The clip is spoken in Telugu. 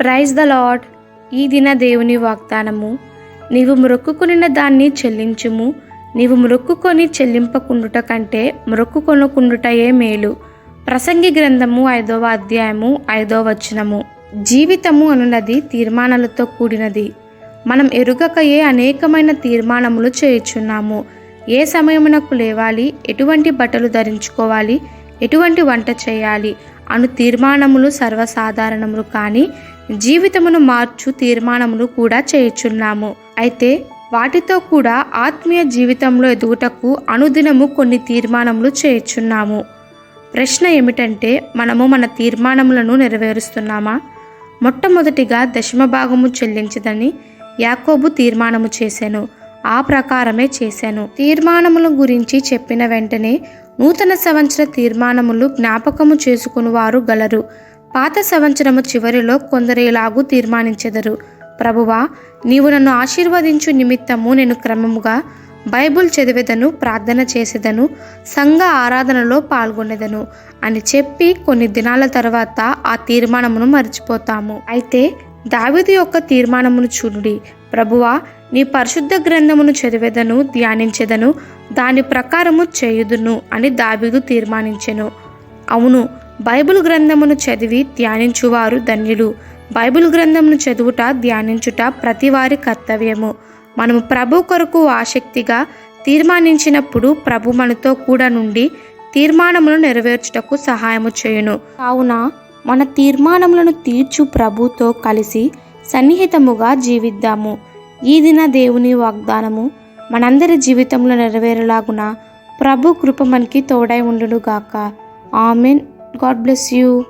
ప్రైజ్ ద లాడ్ ఈ దిన దేవుని వాగ్దానము. నీవు మొక్కుకొనిన దాన్ని చెల్లించుము. నీవు మొక్కుకొని చెల్లింపకుండుట కంటే మొక్కుకొనకుండుటయే మేలు. ప్రసంగి గ్రంథము ఐదవ అధ్యాయము ఐదవ వచనము. జీవితము అనున్నది తీర్మానాలతో కూడినది. మనం ఎరుగకయే అనేకమైన తీర్మానములు చేయుచున్నాము. ఏ సమయమునకు లేవాలి? ఎటువంటి బట్టలు ధరించుకోవాలి? ఎటువంటి వంట చేయాలి? అను తీర్మానములు సర్వసాధారణములు కానీ జీవితమును మార్చు తీర్మానములు కూడా చేయుచున్నాము. అయితే వాటితో కూడా ఆత్మీయ జీవితంలో ఎదుగుటకు అనుదినము కొన్ని తీర్మానములు చేయుచున్నాము. ప్రశ్న ఏమిటంటే మనము మన తీర్మానములను నెరవేరుస్తున్నామా? మొట్టమొదటిగా దశమ భాగము చెల్లించదని యాకోబు తీర్మానము చేశాను ఆ ప్రకారమే చేశాను. తీర్మానముల గురించి చెప్పిన వెంటనే నూతన సంవత్సర తీర్మానములు జ్ఞాపకము చేసుకుని వారు గలరు. పాత సంవత్సరము చివరిలో కొందరు ఇలాగూ తీర్మానించెదరు. ప్రభువా నీవు నన్ను ఆశీర్వదించు నిమిత్తము నేను క్రమముగా బైబుల్ చదివేదను ప్రార్థన చేసేదను సంఘ ఆరాధనలో పాల్గొనేదను అని చెప్పి కొన్ని దినాల తర్వాత ఆ తీర్మానమును మర్చిపోతాము. అయితే దావిది యొక్క తీర్మానమును చూడుడి. ప్రభువా నీ పరిశుద్ధ గ్రంథమును చదివేదను ధ్యానించెదను దాని ప్రకారము చేయుదును అని దాబీదు తీర్మానించెను. అవును బైబిల్ గ్రంథమును చదివి ధ్యానించువారు ధన్యులు. బైబిల్ గ్రంథమును చదువుట ధ్యానించుట ప్రతివారి కర్తవ్యము. మనము ప్రభు కొరకు ఆసక్తిగా తీర్మానించినప్పుడు ప్రభు మనతో కూడా నుండి తీర్మానములను నెరవేర్చుటకు సహాయము చేయును. కావున మన తీర్మానములను తీర్చు ప్రభుతో కలిసి సన్నిహితముగా జీవిద్దాము. ఈ దిన దేవుని వాగ్దానము మనందరి జీవితంలో నెరవేరులాగున ప్రభు కృప మనకి తోడై ఉండునుగాక. ఆమెన్. God bless you.